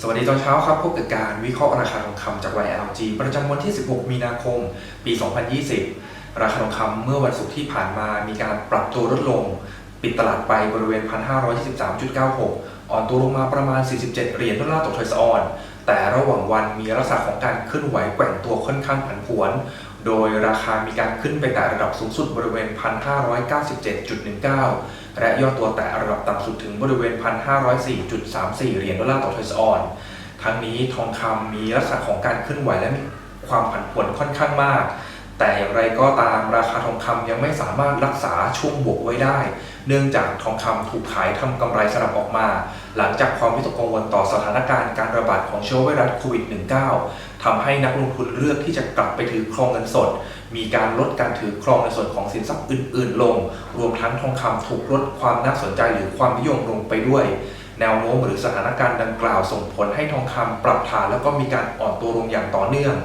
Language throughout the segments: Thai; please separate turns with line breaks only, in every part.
สวัสดีตอนเช้าครับพบกับการวิเคราะห์ราคาทองคำจาก YLG ประจำวันที่ 16 มีนาคม ปี 2020 ราคาทองคำเมื่อวันศุกร์ที่ผ่านมามีการปรับตัวลดลง ปิดตลาดไปบริเวณ 1,523.96 อ่อนตัวลงมาประมาณ 47 เหรียญดอลลาร์ต่อทอยส์ออน แต่ระหว่างวันมีลักษณะของการเคลื่อนไหวแกว่งตัวค่อนข้างผันผวน โดยราคามีการขึ้นไปแตะระดับสูงสุดบริเวณ 1,597.19 และย่อตัวแตะระดับต่ำสุดถึงบริเวณ 1,504.34 เหรียญดอลลาร์ต่อทอยส์ออนทั้งนี้ทองคำมีลักษณะของการเคลื่อนไหวและมีความผันผวนค่อนข้างมาก แต่อย่างไรก็ตามราคาทองคำยังไม่สามารถรักษาช่วงบวกไว้ได้ เนื่องจากทองคำถูกขายทำกำไรสลับออกมา หลังจากความวิตกกังวลต่อสถานการณ์การระบาดของเชื้อไวรัสโควิด -19 ทำให้นักลงทุนเลือกที่จะกลับไปถือครองเงินสด มีการลดการถือครองในส่วนของสินทรัพย์อื่น ๆ ลง รวมทั้งทองคำถูกลดความน่าสนใจหรือความนิยมลงไปด้วยแนวโน้มหรือสถานการณ์ดังกล่าวส่งผลให้ทองคำปรับฐานแล้วก็มีการอ่อนตัวลงอย่างต่อเนื่อง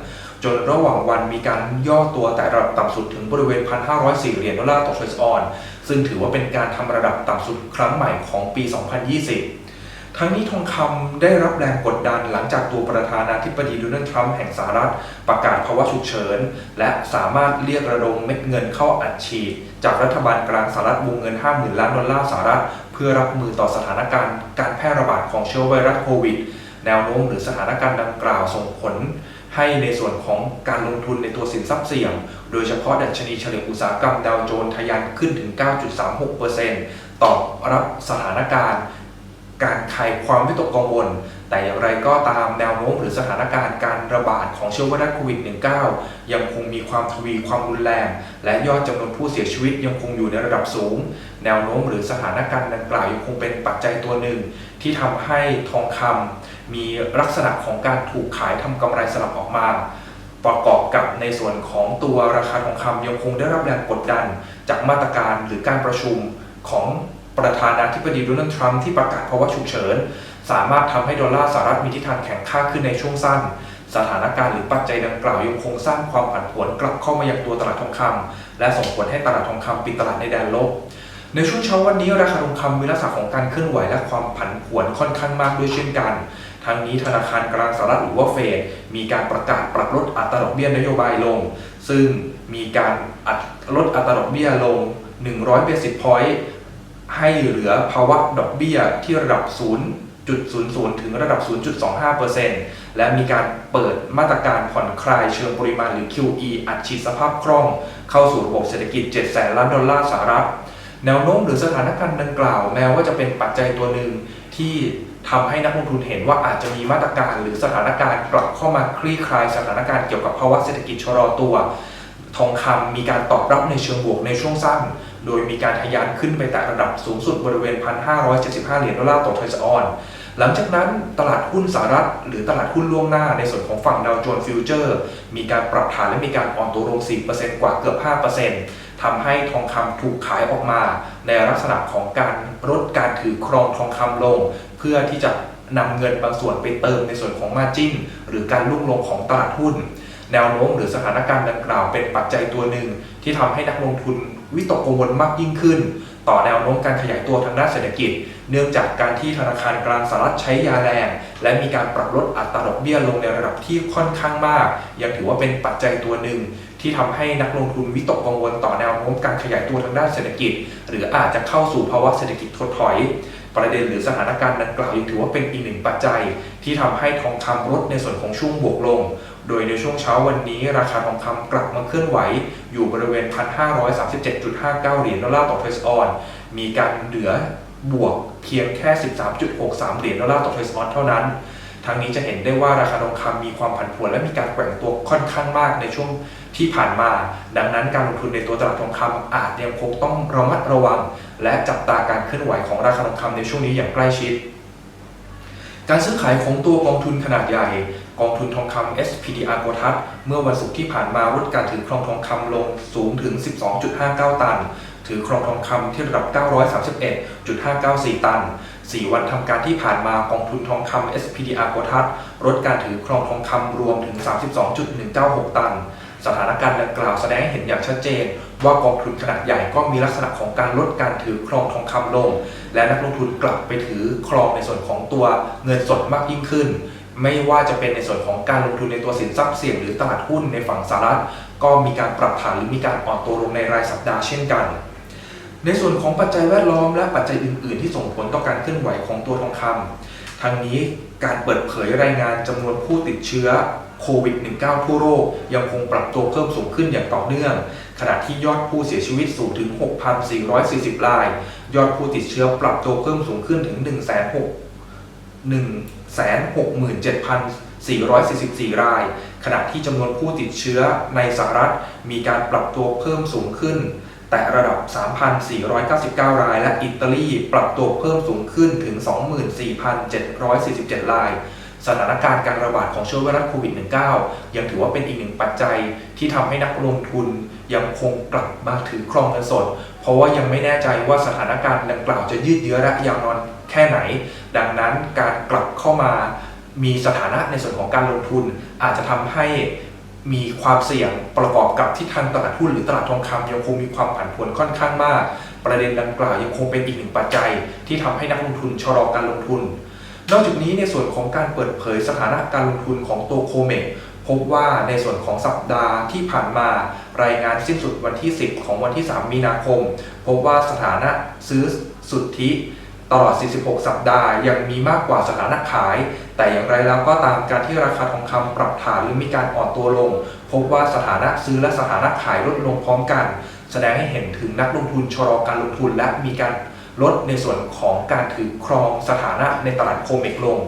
จนระหว่างวันมีการย่อตัวแต่ระดับต่ำสุดถึงบริเวณ 1,504 เหรียญดอลลาร์ต่อทรอยส์ออน ซึ่งถือว่าเป็นการทำระดับต่ำสุดครั้งใหม่ของปี 2020 ทั้งนี้ทองคำได้รับแรงกดดันหลังจากตัวประธานาธิบดีโดนัลด์ทรัมป์แห่งสหรัฐ ประกาศภาวะฉุกเฉิน และสามารถเรียกระดมเม็ดเงินเข้าอัดฉีด จากรัฐบาลกลางสหรัฐวงเงิน 50,000 ล้านดอลลาร์สหรัฐ เพื่อรับมือต่อสถานการณ์การแพร่ระบาดของเชื้อไวรัสโควิด แนวโน้มหรือสถานการณ์ดังกล่าวส่งผล ให้ในส่วนของการลงทุนในตัวสินทรัพย์เสี่ยง โดยเฉพาะดัชนีเฉลี่ยอุตสาหกรรมดาวโจนส์ทะยานขึ้นถึง 9.36%ตอบรับสถานการณ์ การคลายความวิตกกังวล แต่อย่างไรก็ตามแนวโน้มหรือสถานการณ์การระบาดของเชื้อไวรัสโควิด -19 ยังคงมีความทวีความรุนแรง และยอดจำนวนผู้เสียชีวิตยังคงอยู่ในระดับสูง แนวโน้มหรือสถานการณ์ดังกล่าวยังคงเป็นปัจจัยตัวหนึ่ง ที่ทำให้ทองคำมีลักษณะของการถูกขายทำกำไรสลับออกมา ประกอบกับในส่วนของตัวราคาทองคำยังคงได้รับแรงกดดัน จากมาตรการหรือการประชุมของประธานาธิบดีโดนัลด์ทรัมป์ที่ประกาศภาวะฉุกเฉิน สามารถทำให้ดอลลาร์สหรัฐมีทิศทางแข็งค่าขึ้นในช่วงสั้น สถานการณ์หรือปัจจัยดังกล่าวยังคงสร้างความผันผวนกลับเข้ามายังตัวตลาดทองคำและส่งผลให้ตลาดทองคำปิดตลาดในแดนลบ ในช่วงเช้าวันนี้ราคาทองคำมีลักษณะของการเคลื่อนไหวและความผันผวนค่อนข้างมากด้วยเช่นกัน ทั้งนี้ธนาคารกลางสหรัฐหรือว่าเฟดมีการประกาศปรับลดอัตราดอกเบี้ยนโยบายลง ซึ่งมีการลดอัตราดอกเบี้ยลง 100 basis point ให้เหลือภาวะดอกเบี้ยที่ระดับ 0.00 ถึงระดับ 0.25%และมีการเปิดมาตรการผ่อนคลายเชิงปริมาณหรือ QE อัดฉีดสภาพคล่อง เข้าสู่ระบบเศรษฐกิจ 7 แสนล้านดอลลาร์สหรัฐ แนวโน้มหรือสถานการณ์ดังกล่าว แม้ว่าจะเป็นปัจจัยตัวหนึ่งที่ทำให้นักลงทุนเห็นว่าอาจจะมีมาตรการหรือสถานการณ์กลับเข้ามาคลี่คลายสถานการณ์เกี่ยวกับภาวะเศรษฐกิจชะลอตัว ทองคำมีการตอบรับในเชิงบวกในช่วงสั้น โดยมีการทะยานขึ้นไปแต่ระดับสูงสุดบริเวณ 1,575 เหรียญดอลลาร์ต่อทอยส์ออนหลังจากนั้นตลาดหุ้นสหรัฐ หรือตลาดหุ้นล่วงหน้าในส่วนของฝั่งดาวโจนส์ฟิวเจอร์ มีการปรับฐานและมีการอ่อนตัวลง4%กว่าเกือบ 5% ทำให้ทองคำถูกขายออกมา ในลักษณะของการลดการถือครองทองคำลง เพื่อที่จะนำเงินบางส่วนไปเติมในส่วนของมาจิ้น หรือการลุ่งลงของตลาดหุ้น แนวโน้มหรือสถานการณ์ดังกล่าวเป็นปัจจัยตัวหนึ่ง ที่ทำให้นักลงทุนวิตกกังวลมากยิ่งขึ้น ต่อแนวโน้มการขยายตัวทางด้านเศรษฐกิจ เนื่องจากการที่ธนาคารกลางสหรัฐใช้ยาแรง และมีการปรับลดอัตราดอกเบี้ยลงในระดับที่ค่อนข้างมาก ยังถือว่าเป็นปัจจัยตัวหนึ่ง ที่ทำให้นักลงทุนวิตกกังวลต่อแนวโน้มการขยายตัวทางด้านเศรษฐกิจ หรืออาจจะเข้าสู่ภาวะเศรษฐกิจถดถอย ประเด็นหรือสถานการณ์ดังกล่าวยังถือว่าเป็นอีกหนึ่งปัจจัย ที่ทำให้ทองคำลดในส่วนของช่วงบวกลง โดยในช่วงเช้าวันนี้ราคาทองคำกลับมาเคลื่อนไหว อยู่บริเวณ 1,537.59 เหรียญดอลลาร์ต่อทอยส์ออน มีการเหลือบวกเพียงแค่ 13.63 เหรียญดอลลาร์ต่อทอยส์ออนเท่านั้น ทางนี้จะเห็นได้ว่าราคาทองคำมีความผันผวนและมีการแกว่งตัวค่อนข้างมากในช่วงที่ผ่านมา ดังนั้นการลงทุนในตัวตลาดทองคำอาจยังคงต้องระมัดระวัง และจับตาการเคลื่อนไหวของราคาทองคำในช่วงนี้อย่างใกล้ชิด การซื้อขายของตัวกองทุนขนาดใหญ่กองทุนทองคำ SPDR โกทัศเมื่อวันศุกร์ที่ผ่านมาลดการถือครองทองคำลงสูงถึง 12.59 ตัน ถือครองทองคำที่ระดับ 931.594 ตัน 4 วันทำการที่ผ่านมากองทุนทองคำ SPDR โกทัศลดการถือครองทองคำรวมถึง 32.196 ตัน สถานการณ์ดังกล่าวแสดงให้เห็นอย่างชัดเจน ว่ากองทุนขนาดใหญ่ก็มีลักษณะของการลดการถือครองทองคำลง และนักลงทุนกลับไปถือครองในส่วนของตัวเงินสดมากยิ่งขึ้น ไม่ว่าจะเป็นในส่วนของการลงทุนในตัวสินทรัพย์เสี่ยงหรือตลาดหุ้นในฝั่งสหรัฐ ก็มีการปรับฐานหรือมีการอ่อนตัวลงในรายสัปดาห์เช่นกัน ในส่วนของปัจจัยแวดล้อมและปัจจัยอื่น ๆ ที่ส่งผลต่อการเคลื่อนไหวของตัวทองคำทั้งนี้การเปิดเผยรายงานจำนวนผู้ติดเชื้อโควิด -19 ทั่วโลกยังคงปรับตัวเพิ่มสูงขึ้นอย่างต่อเนื่อง ขณะที่ยอดผู้เสียชีวิตสูงถึง 6,440 ราย ยอดผู้ติดเชื้อปรับตัวเพิ่มสูงขึ้นถึง 1 6 167,444 ราย ขณะที่จำนวนผู้ติดเชื้อในสหรัฐมีการปรับตัวเพิ่มสูงขึ้น แต่ระดับ 3,499 ราย และอิตาลีปรับตัวเพิ่มสูงขึ้นถึง 24,747 ราย สถานการณ์การระบาดของเชื้อไวรัสโควิด -19 ยังถือว่าเป็นอีกหนึ่งปัจจัยที่ทำให้นักลงทุนยังคงกลับมาถือครองเงินสด เพราะว่ายังไม่แน่ใจว่าสถานการณ์ดังกล่าวจะยืดเยื้อและยาวนานแค่ไหน ดังนั้นการกลับเข้ามามีสถานะในส่วนของการลงทุนอาจจะทำให้ มีความเสี่ยงประกอบกับที่ทางตลาดหุ้นหรือตลาดทองคำยังคงมีความผันผวนค่อนข้างมาก ประเด็นดังกล่าวยังคงเป็นอีกหนึ่งปัจจัย ที่ทำให้นักลงทุนชะลอการลงทุน นอกจากนี้ในส่วนของการเปิดเผยสถานะการลงทุนของตัวโคเมกพบว่าในส่วนของสัปดาห์ที่ผ่านมารายงานสิ้นสุดวันที่ 10 ของวันที่ 3 มีนาคม พบว่าสถานะซื้อสุทธิ ตลอด 46 สัปดาห์ ยังมีมากกว่าสถานะขาย แต่อย่างไรแล้วก็ตามการที่ราคาทองคำปรับฐานหรือมีการอ่อนตัวลง พบว่าสถานะซื้อและสถานะขายลดลงพร้อมกัน แสดงให้เห็นถึงนักลงทุนชะลอการลงทุน และมีการลดในส่วนของการถือครองสถานะในตลาดโคเมกลง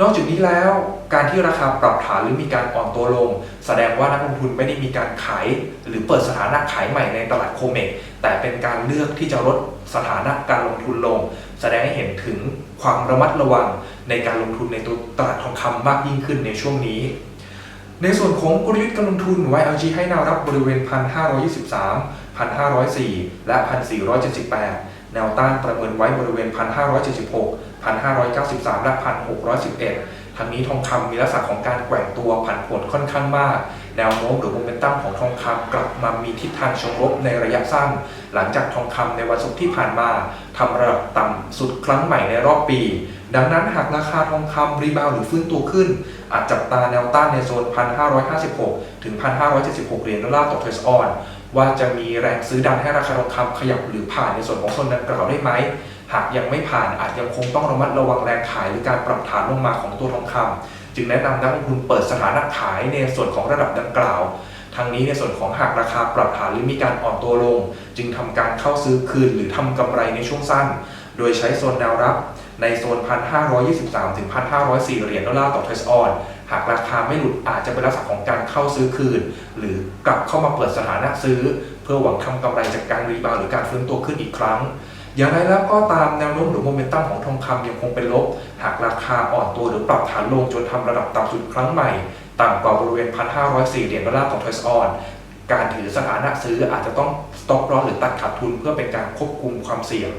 นอกจากนี้แล้ว การที่ราคาปรับฐานหรือมีการอ่อนตัวลง แสดงว่านักลงทุนไม่ได้มีการขาย หรือเปิดสถานะขายใหม่ในตลาดโคเมกแต่เป็นการเลือกที่จะลดสถานะการลงทุนลง แสดงให้เห็นถึงความระมัดระวังในการลงทุนในตัวตลาดทองคำมากยิ่งขึ้นในช่วงนี้ ในส่วนของกลยุทธ์การลงทุน YLG ให้แนวรับบริเวณ 1,523 1,504 และ 1,478 แนวต้านประเมินไว้บริเวณ 1,576 1,593 และ 1,611 ทั้งนี้ทองคำมีลักษณะของการแกว่งตัวผันผวนค่อนข้างมาก แนวโน้มหรือโมเมนตัมของทองคำกลับมามีทิศทางชงลบในระยะสั้น หลังจากทองคำในวันศุกร์ที่ผ่านมาทำระดับต่ำสุดครั้งใหม่ในรอบปี ดังนั้นหากราคาทองคำรีบาวหรือฟื้นตัวขึ้น อาจจับตาแนวต้านในโซน 1,556 ถึง 1,576 เหรียญดอลลาร์ต่อเทรซออนว่าจะมีแรงซื้อดันให้ราคาทองคำขยับหรือผ่านในส่วนของโซนดังกล่าวได้ไหม หากยังไม่ผ่านอาจยังคงต้องระมัดระวังแรงขายหรือการปรับฐานลงมาของตัวทองคำจึงแนะนำนักลงทุนเปิดสถานะขายในส่วนของระดับดังกล่าวทั้งนี้ในส่วนของหากราคาปรับฐานหรือมีการอ่อนตัวลง จึงทำการเข้าซื้อคืนหรือทำกำไรในช่วงสั้น โดยใช้โซนแนวรับในโซน 1,523 ถึง 1,504 เหรียญดอลลาร์ต่อเทรซออน หากราคาไม่หลุดอาจจะเป็นลักษณะของการเข้าซื้อคืน หรือกลับเข้ามาเปิดสถานะซื้อ เพื่อหวังทำกำไรจากการรีบาวหรือการฟื้นตัวขึ้นอีกครั้ง อย่างไรแล้วก็ตามแนวโน้มหรือโมเมนตัมของทองคำยังคงเป็นลบ หากราคาอ่อนตัวหรือปรับฐานลงจนทำระดับต่ำสุดครั้งใหม่ ต่ำกว่าบริเวณ 1,504 เหรียญดอลลาร์ต่อเทรซออนการถือสถานะซื้ออาจจะต้องสต็อปลอสหรือตัดขาดทุนเพื่อเป็นการควบคุมความเสี่ยง